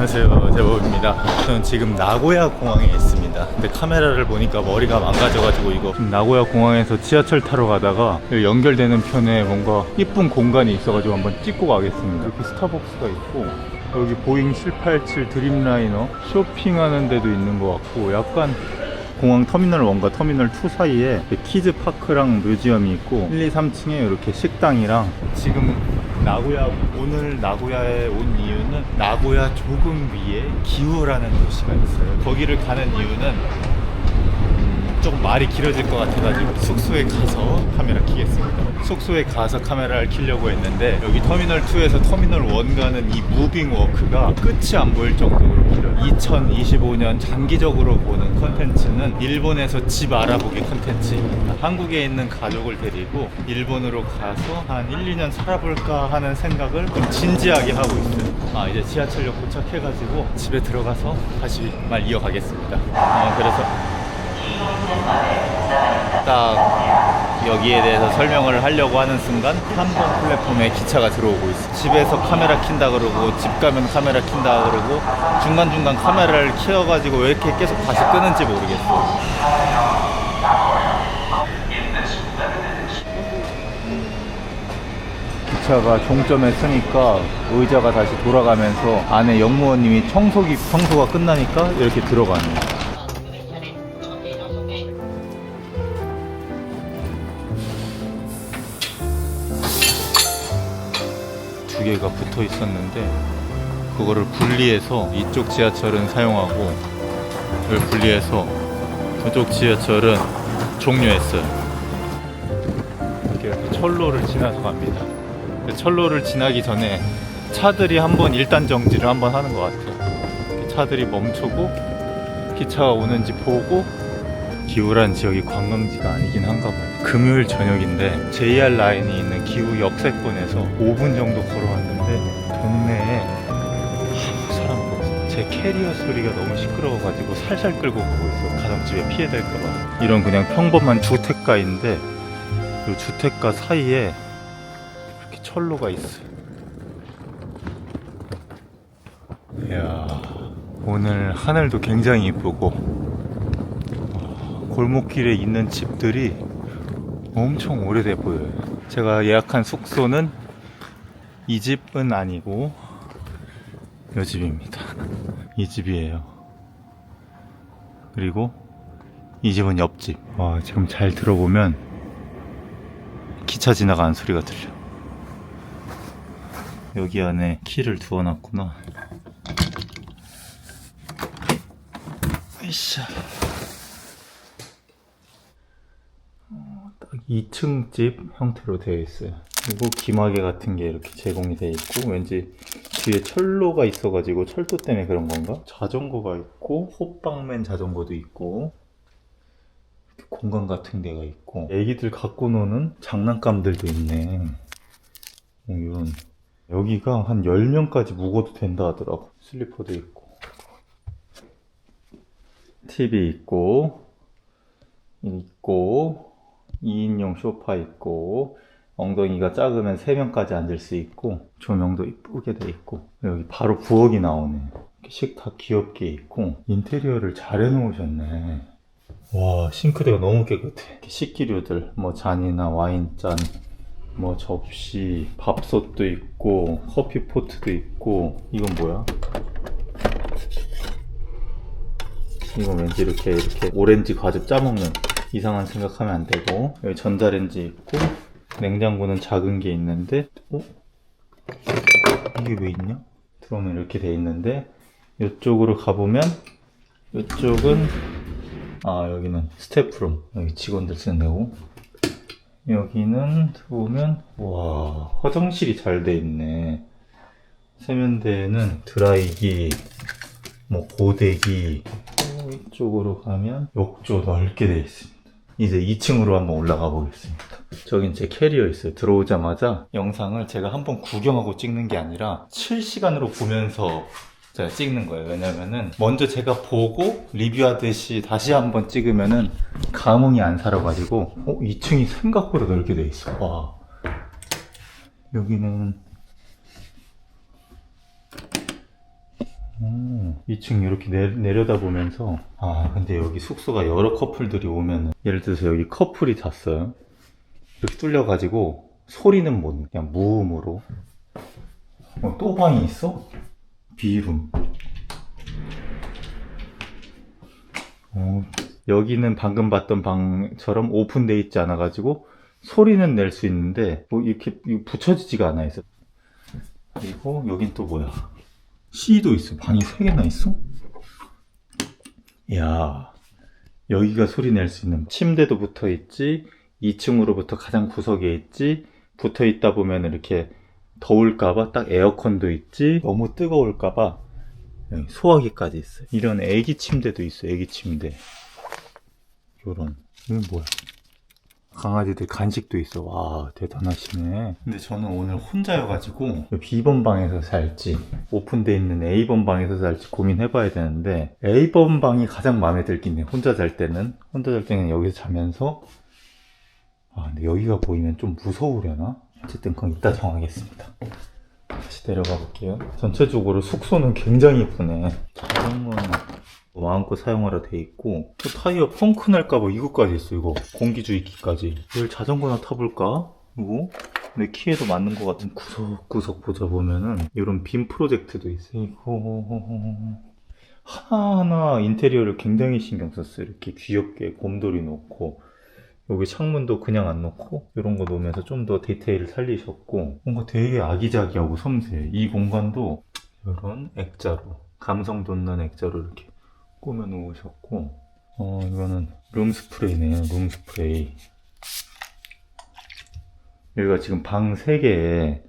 안녕하세요 제보입니다. 저는 지금 나고야 공항에 있습니다. 근데 카메라를 보니까 머리가 망가져가지고 이거 지금 나고야 공항에서 지하철 타러 가다가 연결되는 편에 뭔가 이쁜 공간이 있어가지고 한번 찍고 가겠습니다. 이렇게 스타벅스가 있고 여기 보잉 787 드림라이너 쇼핑하는 데도 있는 것 같고 약간 공항 터미널 1과 터미널 2 사이에 키즈 파크랑 뮤지엄이 있고 1, 2, 3층에 이렇게 식당이랑 지금 나고야 오늘 나고야에 온 이유는 나고야 조금 위에 기우라는 도시가 있어요. 거기를 가는 이유는 음, 조금 말이 길어질 것 같아가지고 숙소에 가서 카메라 키겠습니다. 숙소에 가서 카메라를 키려고 했는데 여기 터미널 2에서 터미널 1 가는 이 무빙 워크가 끝이 안 보일 정도로 길어요. 2025년 장기적으로 보는 컨텐츠는 일본에서 집 알아보기 컨텐츠입니다. 한국에 있는 가족을 데리고 일본으로 가서 한 1, 2년 살아볼까 하는 생각을 좀 진지하게 하고 있어요. 아 이제 지하철역 도착해가지고 집에 들어가서 다시 말 이어가겠습니다. 어, 그래서 딱 여기에 대해서 설명을 하려고 하는 순간 3번 플랫폼에 기차가 들어오고 있어. 집에서 카메라 킨다 그러고 집 가면 카메라 킨다 그러고 중간중간 카메라를 키워가지고 왜 이렇게 계속 다시 끄는지 모르겠어. 기차가 종점에 서니까 의자가 다시 돌아가면서 안에 영무원님이 청소기 청소가 끝나니까 이렇게 들어가는. 개가 붙어 있었는데 그거를 분리해서 이쪽 지하철은 사용하고 이걸 분리해서 저쪽 지하철은 종료했어요. 이렇게 철로를 지나서 갑니다. 철로를 지나기 전에 차들이 한번 일단 정지를 한번 하는 것 같아요. 차들이 멈추고 기차가 오는지 보고 기우란 지역이 관광지가 아니긴 한가 봐요. 금요일 저녁인데 JR 라인이 있는 기우 역세권에서 5분 정도 걸어왔는데 동네에 아무 사람도 없어. 제 캐리어 소리가 너무 시끄러워가지고 살살 끌고 가고 있어. 가정집에 피해될까봐. 이런 그냥 평범한 주택가인데 이 주택가 사이에 이렇게 철로가 있어요. 이야, 오늘 하늘도 굉장히 이쁘고 골목길에 있는 집들이 엄청 오래돼 보여요. 제가 예약한 숙소는 이 집은 아니고 이 집입니다. 이 집이에요. 그리고 이 집은 옆집. 와, 지금 잘 들어보면 기차 지나가는 소리가 들려. 여기 안에 키를 두어놨구나. 으쌰. 2층 집 형태로 되어 있어요. 그리고 기마개 같은 게 이렇게 제공이 되어 있고 왠지 뒤에 철로가 있어가지고 철도 때문에 그런 건가? 자전거가 있고 호빵맨 자전거도 있고 공간 같은 데가 있고 애기들 갖고 노는 장난감들도 있네. 뭐 이런 여기가 한 10명까지 묵어도 된다 하더라고. 슬리퍼도 있고 TV 있고 있고 2인용 소파 있고 엉덩이가 작으면 3명까지 앉을 수 있고 조명도 이쁘게 돼 있고 여기 바로 부엌이 나오네. 식탁 귀엽게 있고 인테리어를 잘 해놓으셨네. 와 싱크대가 너무 깨끗해. 식기류들 뭐 잔이나 와인잔 뭐 접시 밥솥도 있고 커피포트도 있고 이건 뭐야? 이건 왠지 이렇게 이렇게 오렌지 과즙 짜먹는 이상한 생각하면 안 되고 여기 전자레인지 있고 냉장고는 작은 게 있는데 어? 이게 왜 있냐? 들어오면 이렇게 돼 있는데 이쪽으로 가보면 이쪽은 아 여기는 스태프룸 여기 직원들 쓰는 데고 여기는 들어오면 와 화장실이 잘 돼 있네 세면대에는 드라이기 뭐 고데기 또 이쪽으로 가면 욕조 넓게 돼 있습니다. 이제 2층으로 한번 올라가 보겠습니다. 저긴 제 캐리어 있어요. 들어오자마자 영상을 제가 한번 구경하고 찍는 게 아니라 실시간으로 보면서 제가 찍는 거예요. 왜냐면은 먼저 제가 보고 리뷰하듯이 다시 한번 찍으면은 감흥이 안 살아가지고 어 2층이 생각보다 넓게 돼 있어. 와 여기는 오, 2층 이렇게 내, 내려다 보면서 아 근데 여기 숙소가 여러 커플들이 오면 예를 들어서 여기 커플이 잤어요. 이렇게 뚫려가지고 소리는 못 그냥 무음으로. 어, 또 방이 있어? 비룸. 어, 여기는 방금 봤던 방처럼 오픈돼 있지 않아 가지고 소리는 낼 수 있는데 뭐 이렇게 붙여지지가 않아 있어. 그리고 여긴 또 뭐야 C도 있어. 방이 세 개나 있어? 이야, 여기가 소리 낼 수 있는 침대도 붙어 있지, 2층으로부터 가장 구석에 있지, 붙어 있다 보면 이렇게 더울까봐 딱 에어컨도 있지, 너무 뜨거울까봐 소화기까지 있어. 이런 애기 침대도 있어, 애기 침대. 요런. 이건 뭐야? 강아지들 간식도 있어. 와, 대단하시네. 근데 저는 오늘 혼자여가지고, B번 방에서 살지, 오픈돼 있는 A번 방에서 살지 고민해봐야 되는데, A번 방이 가장 마음에 들긴 해. 혼자 잘 때는. 혼자 잘 때는 여기서 자면서, 아, 근데 여기가 보이면 좀 무서우려나? 어쨌든 그건 이따 정하겠습니다. 다시 내려가 볼게요. 전체적으로 숙소는 굉장히 이쁘네. 자전거는 마음껏 사용하라 돼 있고 또 타이어 펑크 날까봐 이거까지 있어 이거. 공기주입기까지. 내일 자전거나 타볼까? 이거 내 키에도 맞는 것 같은 구석구석 보자 보면은 이런 빔 프로젝트도 있어. 이거 하나하나 인테리어를 굉장히 신경 썼어요 이렇게 귀엽게 곰돌이 놓고 여기 창문도 그냥 안 놓고 이런 거 놓으면서 좀 더 디테일을 살리셨고 뭔가 되게 아기자기하고 섬세해. 이 공간도 이런 액자로 감성 돋는 액자로 이렇게 꾸며 놓으셨고 어 이거는 룸 스프레이네요. 룸 스프레이. 여기가 지금 방 3개에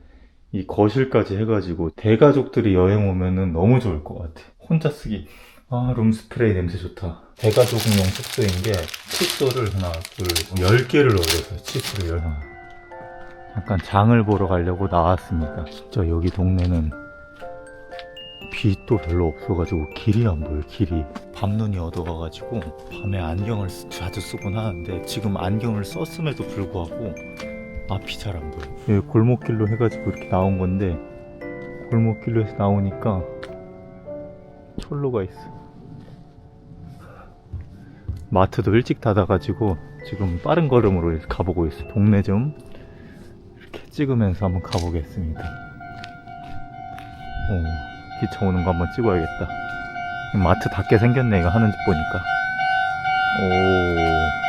이 거실까지 해가지고 대가족들이 여행 오면은 너무 좋을 것 같아. 혼자 쓰기. 아 룸스프레이 냄새 좋다. 대가족용 숙소인 게 칫솔을 하나 둘 10개를 넣어서 칫솔을 하나 잠깐 장을 보러 가려고 나왔습니다. 진짜 여기 동네는 빛도 별로 없어가지고 길이 안 보여 길이. 밤눈이 어두워가지고 밤에 안경을 쓰- 자주 쓰곤 하는데 지금 안경을 썼음에도 불구하고 앞이 잘 안 보여. 여기 골목길로 해가지고 이렇게 나온 건데 골목길로 해서 나오니까 철로가 있어. 마트도 일찍 닫아가지고 지금 빠른 걸음으로 가보고 있어. 동네 좀 이렇게 찍으면서 한번 가보겠습니다. 오, 기차 오는 거 한번 찍어야겠다. 마트 닫게 생겼네, 이거 하는 집 보니까. 오.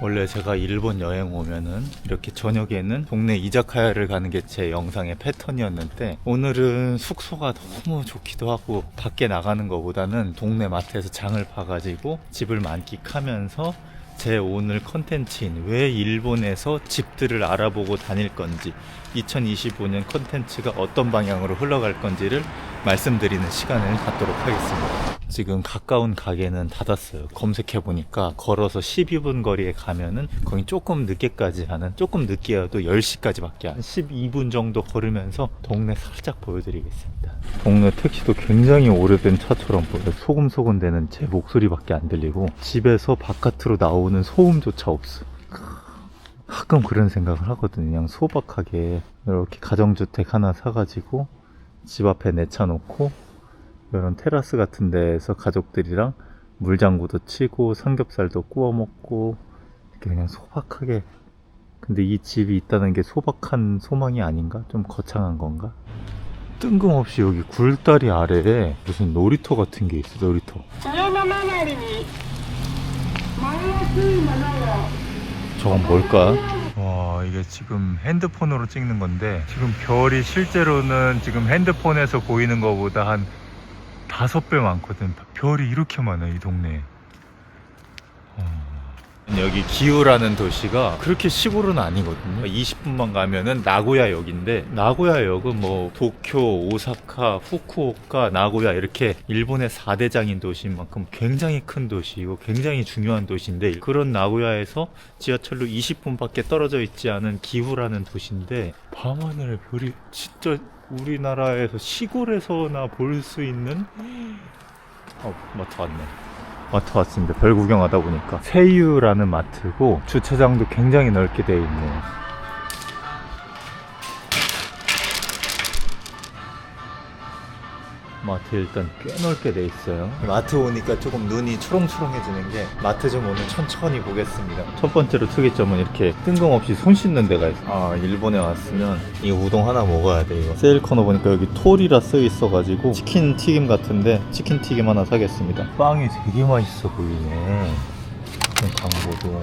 원래 제가 일본 여행 오면은 이렇게 저녁에는 동네 이자카야를 가는 게 제 영상의 패턴이었는데 오늘은 숙소가 너무 좋기도 하고 밖에 나가는 것보다는 동네 마트에서 장을 봐가지고 집을 만끽하면서 제 오늘 컨텐츠인 왜 일본에서 집들을 알아보고 다닐 건지 2025년 컨텐츠가 어떤 방향으로 흘러갈 건지를 말씀드리는 시간을 갖도록 하겠습니다. 지금 가까운 가게는 닫았어요. 검색해 보니까 걸어서 12분 거리에 가면은 거기 조금 늦게까지 하는 조금 늦게여도 10시까지밖에 안 12분 정도 걸으면서 동네 살짝 보여드리겠습니다. 동네 택시도 굉장히 오래된 차처럼 보여요. 소금소금 되는 제 목소리밖에 안 들리고 집에서 바깥으로 나오는 소음조차 없어. 가끔 그런 생각을 하거든요. 그냥 소박하게 이렇게 가정주택 하나 사가지고 집 앞에 내쳐놓고 이런 테라스 같은 데에서 가족들이랑 물장구도 치고 삼겹살도 구워 먹고 이렇게 그냥 소박하게 근데 이 집이 있다는 게 소박한 소망이 아닌가? 좀 거창한 건가? 뜬금없이 여기 굴다리 아래에 무슨 놀이터 같은 게 있어 놀이터 저건 뭘까? 와 이게 지금 핸드폰으로 찍는 건데 지금 별이 실제로는 지금 핸드폰에서 보이는 것보다 한 다섯 배 많거든. 별이 이렇게 많아 이 동네에. 어. 여기 기우라는 도시가 그렇게 시골은 아니거든요. 20분만 가면은 나고야 역인데 나고야 역은 뭐 도쿄, 오사카, 후쿠오카, 나고야 이렇게 일본의 4대장인 도시인 만큼 굉장히 큰 도시이고 굉장히 중요한 도시인데 그런 나고야에서 지하철로 20분밖에 떨어져 있지 않은 기후라는 도시인데 밤하늘에 별이 진짜 우리나라에서 시골에서나 볼 수 있는? 어 마트 왔네. 마트 왔습니다. 별 구경하다 보니까. 세유라는 마트고 주차장도 굉장히 넓게 되어 있네요 마트 일단 꽤 넓게 돼 있어요. 마트 오니까 조금 눈이 초롱초롱해지는 게 마트 좀 오늘 천천히 보겠습니다. 첫 번째로 특이점은 이렇게 뜬금없이 손 씻는 데가 있어. 아 일본에 왔으면 이 우동 하나 먹어야 돼 이거. 세일 코너 보니까 여기 톨이라 써 있어가지고 치킨 튀김 같은데 치킨 튀김 하나 사겠습니다. 빵이 되게 맛있어 보이네. 광고도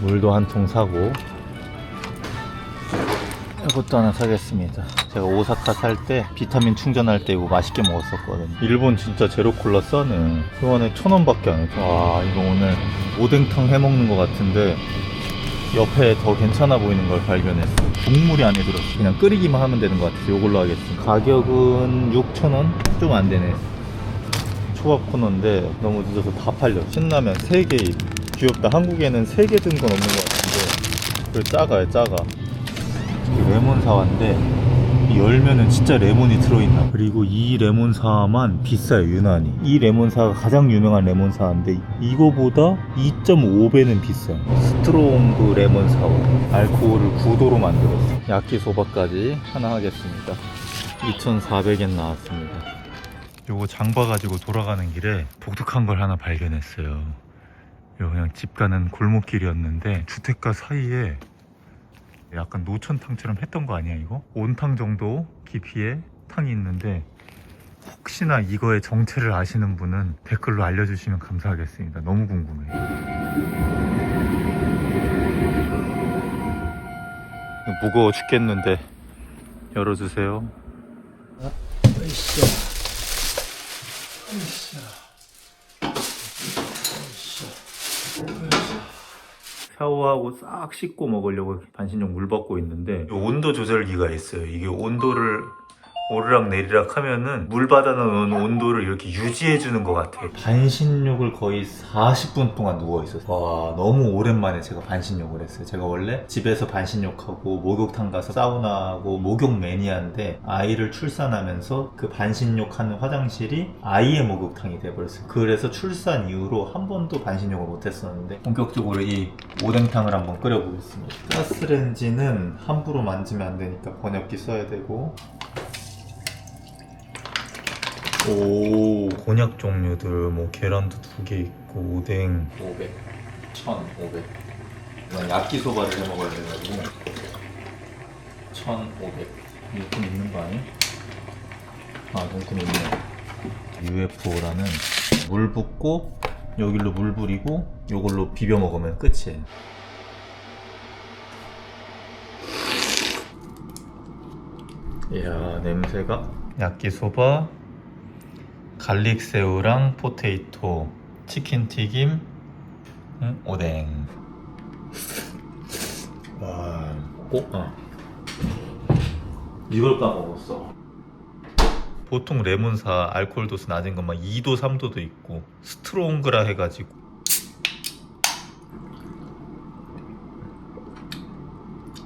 물도 한 통 사고 이것도 하나 사겠습니다. 제가 오사카 살 때 비타민 충전할 때 이거 맛있게 먹었었거든요. 일본 진짜 제로 콜라 싸네. 이거는 천 원 밖에 안 해. 와 이거 오늘 오뎅탕 해 먹는 것 같은데 옆에 더 괜찮아 보이는 걸 발견했어. 국물이 안에 들었어. 그냥 끓이기만 하면 되는 것 같아서 이걸로 하겠습니다. 가격은 6천 원? 좀 안 되네. 초밥 코너인데 너무 늦어서 다 팔려. 신라면 3개 귀엽다. 한국에는 3개 든 건 없는 것 같은데 그 작아요 작아. 이 레몬 사와인데 이 열면은 진짜 레몬이 들어있나? 그리고 이 레몬 사와만 비싸요 유난히. 이 레몬 사와가 가장 유명한 레몬 사와인데 이거보다 2.5배는 비싸 스트롱그 레몬 사와. 알코올을 9도로 만들었어. 야끼소바까지 하나 하겠습니다. 2,400엔 나왔습니다. 요거 장 봐가지고 돌아가는 길에 독특한 걸 하나 발견했어요. 요 그냥 집 가는 골목길이었는데 주택가 사이에 약간 노천탕처럼 했던 거 아니야 이거? 온탕 정도 깊이의 탕이 있는데 혹시나 이거의 정체를 아시는 분은 댓글로 알려주시면 감사하겠습니다. 너무 궁금해요. 무거워 죽겠는데 열어주세요. 샤워하고 싹 씻고 먹으려고 반신욕 물 받고 있는데 이 온도 조절기가 있어요. 이게 온도를 오르락 내리락 하면은 물 받아놓은 온도를 이렇게 유지해 주는 것 같아요. 반신욕을 거의 40분 동안 누워 있었어요. 와 너무 오랜만에 제가 반신욕을 했어요. 제가 원래 집에서 반신욕하고 목욕탕 가서 사우나하고 목욕 매니아인데 아이를 출산하면서 그 반신욕하는 화장실이 아이의 목욕탕이 돼버렸어요. 그래서 출산 이후로 한 번도 반신욕을 못했었는데 본격적으로 이 오뎅탕을 한번 끓여보겠습니다. 가스렌지는 함부로 만지면 안 되니까 번역기 써야 되고 오. 곤약 종류들 뭐 계란도 두 개 있고 오뎅. 500 1500 이건 야끼소바를 해 먹어야 돼가지고. 1500 용품 있는 거 아니야? 아 용품 있네. UFO라는 물 붓고 여기로 물 부리고 요걸로 비벼 먹으면 끝이에요. 이야 냄새가. 야끼소바 갈릭 새우랑 포테이토, 치킨 튀김, 응? 오뎅. 와, 꼭, 어. 이걸 까먹었어. 보통 레몬사 알코올 도수 낮은 것만 2도, 3도도 있고 스트롱그라 해가지고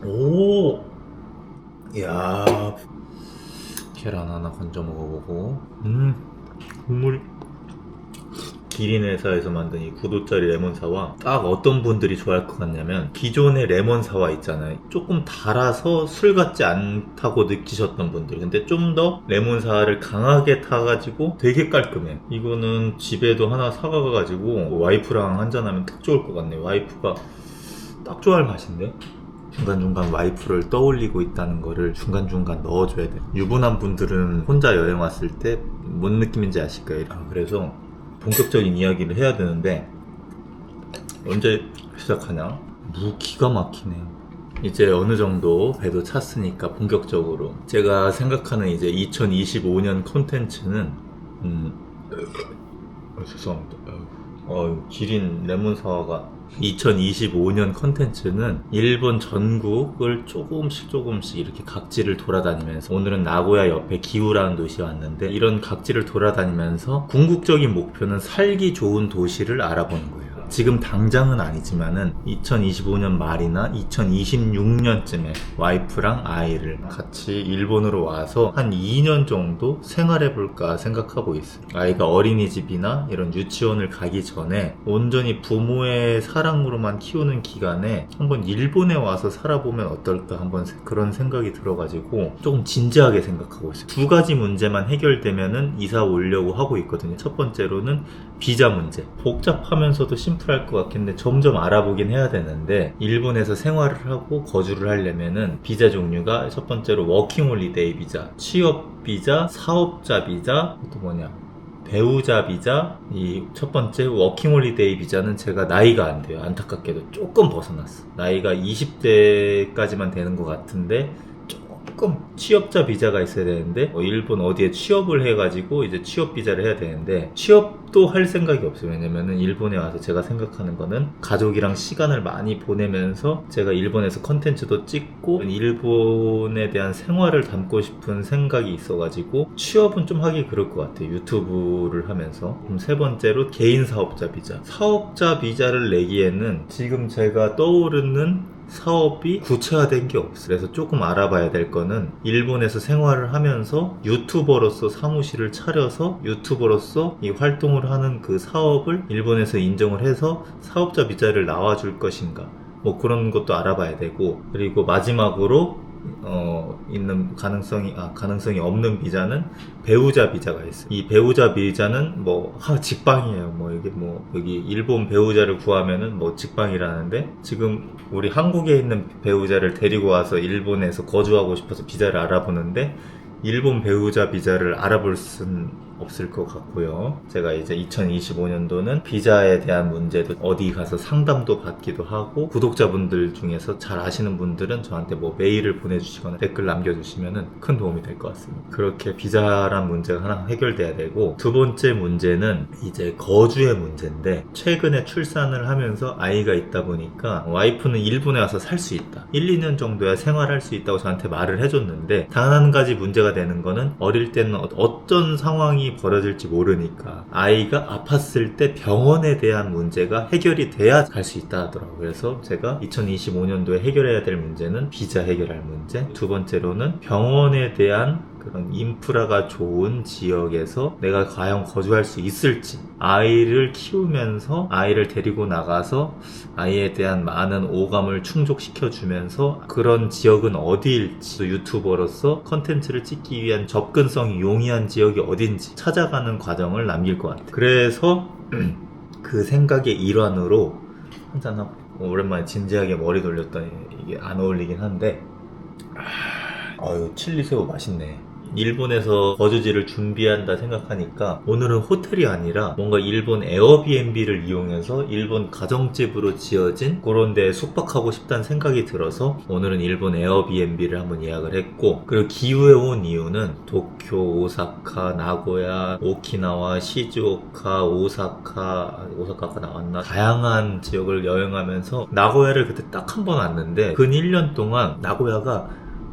오, 야, 계란 하나 건져 먹어보고, 음. 국물이 기린 회사에서 만든 이 9도짜리 레몬사와 딱 어떤 분들이 좋아할 것 같냐면 기존의 레몬사와 있잖아요. 조금 달아서 술 같지 않다고 느끼셨던 분들. 근데 좀 더 레몬사를 강하게 타가지고 되게 깔끔해. 이거는 집에도 하나 사가가지고 와이프랑 한잔하면 딱 좋을 것 같네요 와이프가 딱 좋아할 맛인데 중간중간 와이프를 떠올리고 있다는 거를 중간중간 넣어줘야 돼. 유부남 분들은 혼자 여행 왔을 때 뭔 느낌인지 아실 거예요. 아, 그래서 본격적인 이야기를 해야 되는데 언제 시작하냐? 무 기가 막히네. 이제 어느 정도 배도 찼으니까 본격적으로 제가 생각하는 이제 2025년 콘텐츠는 음 어, 죄송합니다. 어, 기린 레몬 사와가 2025년 컨텐츠는 일본 전국을 조금씩 조금씩 이렇게 각지를 돌아다니면서 오늘은 나고야 옆에 기우라는 도시에 왔는데 이런 각지를 돌아다니면서 궁극적인 목표는 살기 좋은 도시를 알아보는 거예요. 지금 당장은 아니지만은 2025년 말이나 2026년쯤에 와이프랑 아이를 같이 일본으로 와서 한 2년 정도 생활해 볼까 생각하고 있어요. 아이가 어린이집이나 이런 유치원을 가기 전에 온전히 부모의 사랑으로만 키우는 기간에 한번 일본에 와서 살아보면 어떨까 한번 그런 생각이 들어가지고 조금 진지하게 생각하고 있어요. 두 가지 문제만 해결되면은 이사 오려고 하고 있거든요. 첫 번째로는 비자 문제. 복잡하면서도 심플 할 것 같긴데 점점 알아보긴 해야 되는데 일본에서 생활을 하고 거주를 하려면은 비자 종류가 첫 번째로 워킹 홀리데이 비자, 취업 비자, 사업자 비자, 또 뭐냐 배우자 비자, 이 첫 번째 워킹 홀리데이 비자는 제가 나이가 안 돼요. 안타깝게도 조금 벗어났어. 나이가 20대까지만 되는 것 같은데 조금 취업자 비자가 있어야 되는데 어, 일본 어디에 취업을 해가지고 이제 취업 비자를 해야 되는데 취업도 할 생각이 없어요. 왜냐면은 일본에 와서 제가 생각하는 거는 가족이랑 시간을 많이 보내면서 제가 일본에서 컨텐츠도 찍고 일본에 대한 생활을 담고 싶은 생각이 있어가지고 취업은 좀 하기 그럴 것 같아요. 유튜브를 하면서. 그럼 세 번째로 개인 사업자 비자. 사업자 비자를 내기에는 지금 제가 떠오르는 사업이 구체화된 게 없어. 그래서 조금 알아봐야 될 거는 일본에서 생활을 하면서 유튜버로서 사무실을 차려서 유튜버로서 이 활동을 하는 그 사업을 일본에서 인정을 해서 사업자 비자를 나와줄 것인가. 뭐 그런 것도 알아봐야 되고 그리고 마지막으로 어, 있는 가능성이 아 가능성이 없는 비자는 배우자 비자가 있어요. 이 배우자 비자는 뭐 하, 직방이에요. 뭐 이게 뭐 여기 일본 배우자를 구하면은 뭐 직방이라는데 지금 우리 한국에 있는 배우자를 데리고 와서 일본에서 거주하고 싶어서 비자를 알아보는데 일본 배우자 비자를 알아볼 순 없을 것 같고요. 제가 이제 2025년도는 비자에 대한 문제도 어디 가서 상담도 받기도 하고 구독자분들 중에서 잘 아시는 분들은 저한테 뭐 메일을 보내주시거나 댓글 남겨주시면 큰 도움이 될 것 같습니다. 그렇게 비자란 문제가 하나 해결돼야 되고 두 번째 문제는 이제 거주의 문제인데 최근에 출산을 하면서 아이가 있다 보니까 와이프는 일본에 와서 살 수 있다. 1, 2년 정도야 생활할 수 있다고 저한테 말을 해줬는데 단 한 가지 문제가 되는 거는 어릴 때는 어- 어떤 상황이 벌어질지 모르니까 아이가 아팠을 때 병원에 대한 문제가 해결이 돼야 갈 수 있다 하더라고요. 그래서 제가 2025년도에 해결해야 될 문제는 비자 해결할 문제. 두 번째로는 병원에 대한 그런 인프라가 좋은 지역에서 내가 과연 거주할 수 있을지 아이를 키우면서 아이를 데리고 나가서 아이에 대한 많은 오감을 충족시켜 주면서 그런 지역은 어디일지 또 유튜버로서 컨텐츠를 찍기 위한 접근성이 용이한 지역이 어딘지 찾아가는 과정을 남길 것 같아요 그래서 그 생각의 일환으로 한잔하고 오랜만에 진지하게 머리 돌렸더니 이게 안 어울리긴 한데 아유 칠리 새우 맛있네 일본에서 거주지를 준비한다 생각하니까 오늘은 호텔이 아니라 뭔가 일본 에어비앤비를 이용해서 일본 가정집으로 지어진 그런 데 숙박하고 싶다는 생각이 들어서 오늘은 일본 에어비앤비를 한번 예약을 했고 그리고 기후에 온 이유는 도쿄, 오사카, 나고야, 오키나와, 시즈오카, 오사카, 오사카가 나왔나? 다양한 지역을 여행하면서 나고야를 그때 딱 한 번 왔는데 근 1년 동안 나고야가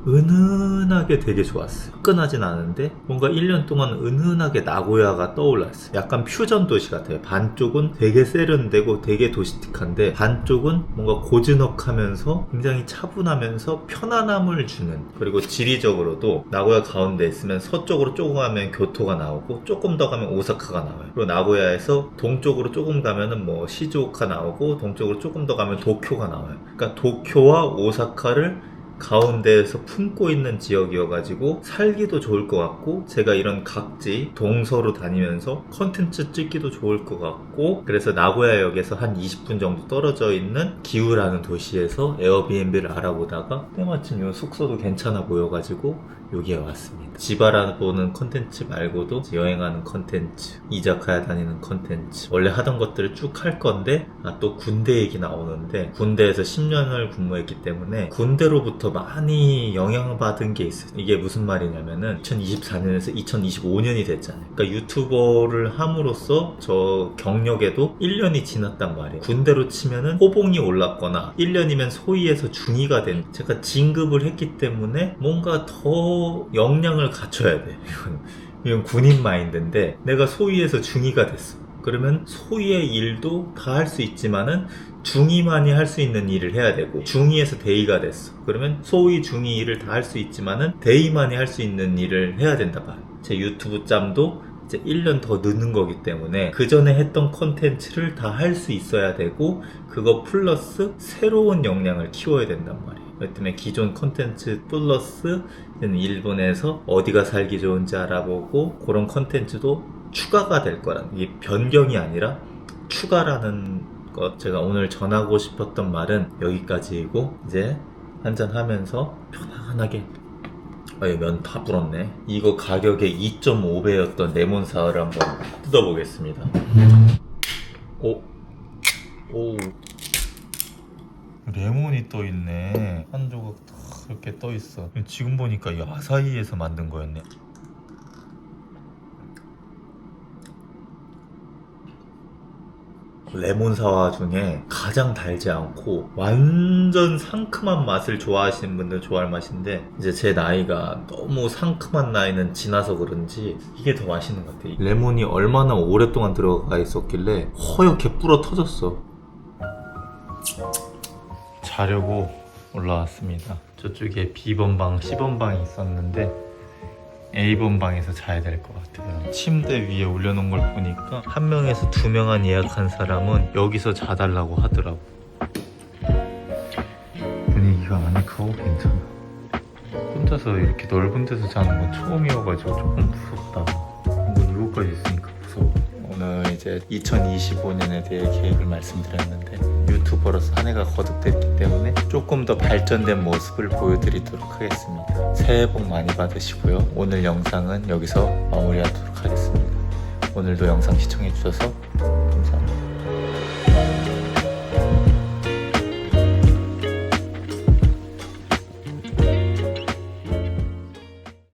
은은하게 되게 좋았어요. 화끈하진 않은데 뭔가 1년 동안 은은하게 나고야가 떠올랐어요. 약간 퓨전 도시 같아요. 반쪽은 되게 세련되고 되게 도시틱한데 반쪽은 뭔가 고즈넉하면서 굉장히 차분하면서 편안함을 주는 그리고 지리적으로도 나고야 가운데 있으면 서쪽으로 조금 가면 교토가 나오고 조금 더 가면 오사카가 나와요. 그리고 나고야에서 동쪽으로 조금 가면은 뭐 시즈오카 나오고 동쪽으로 조금 더 가면 도쿄가 나와요. 그러니까 도쿄와 오사카를 가운데에서 품고 있는 지역이어가지고 살기도 좋을 것 같고 제가 이런 각지 동서로 다니면서 컨텐츠 찍기도 좋을 것 같고 그래서 나고야역에서 한 20분 정도 떨어져 있는 기우라는 도시에서 에어비앤비를 알아보다가 때마침 이 숙소도 괜찮아 보여가지고 여기에 왔습니다. 집 알아보는 컨텐츠 말고도 여행하는 컨텐츠, 이자카야 다니는 컨텐츠 원래 하던 것들을 쭉 할 건데 아, 또 군대 얘기 나오는데 군대에서 10년을 근무했기 때문에 군대로부터 많이 영향받은 게 있어요. 이게 무슨 말이냐면은 2024년에서 2025년이 됐잖아요. 그러니까 유튜버를 함으로써 저 경력에도 1년이 지났단 말이에요. 군대로 치면은 호봉이 올랐거나 1년이면 소위에서 중위가 된 제가 진급을 했기 때문에 뭔가 더 역량을 갖춰야 돼. 이건, 이건 군인 마인드인데 내가 소위에서 중위가 됐어. 그러면 소위의 일도 다 할 수 있지만은 중위만이 할 수 있는 일을 해야 되고 중위에서 대위가 됐어. 그러면 소위 중위 일을 다 할 수 있지만은 대위만이 할 수 있는 일을 해야 된다 봐. 제 유튜브 짬도 이제 1년 더 느는 거기 때문에 그 전에 했던 콘텐츠를 다 할 수 있어야 되고 그거 플러스 새로운 역량을 키워야 된단 말이에요. 그렇기 때문에 기존 콘텐츠 플러스 일본에서 어디가 살기 좋은지 알아보고 그런 콘텐츠도 추가가 될 거란 이게 변경이 아니라 추가라는 것 제가 오늘 전하고 싶었던 말은 여기까지이고 이제 한잔 하면서 편안하게 면다 불었네. 이거 가격에 2.5배였던 레몬 사과를 한번 뜯어보겠습니다. 오, 오 레몬이 떠 있네 한 조각 딱 이렇게 떠 있어 지금 보니까 이 아사히에서 만든 거였네 레몬 사과 중에 가장 달지 않고 완전 상큼한 맛을 좋아하시는 분들 좋아할 맛인데 이제 제 나이가 너무 상큼한 나이는 지나서 그런지 이게 더 맛있는 것 같아요. 레몬이 얼마나 오랫동안 들어가 있었길래 허옇게 불어 터졌어. 자려고 올라왔습니다. 저쪽에 B번방, C번방이 있었는데 A번 방에서 자야 될 것 같아요. 침대 위에 올려놓은 걸 보니까 한 명에서 두 명만 예약한 사람은 여기서 자달라고 하더라고. 분위기가 아늑하고 괜찮아. 혼자서 이렇게 넓은 데서 자는 건 처음이어가지고 조금 무섭다. 뭐 이거까지 있으니까 무서워. 오늘 이제 2025년에 대해 계획을 말씀드렸는데 유튜버로서 한 해가 거듭됐기 때문에 조금 더 발전된 모습을 보여드리도록 하겠습니다. 새해 복 많이 받으시고요. 오늘 영상은 여기서 마무리하도록 하겠습니다. 오늘도 영상 시청해주셔서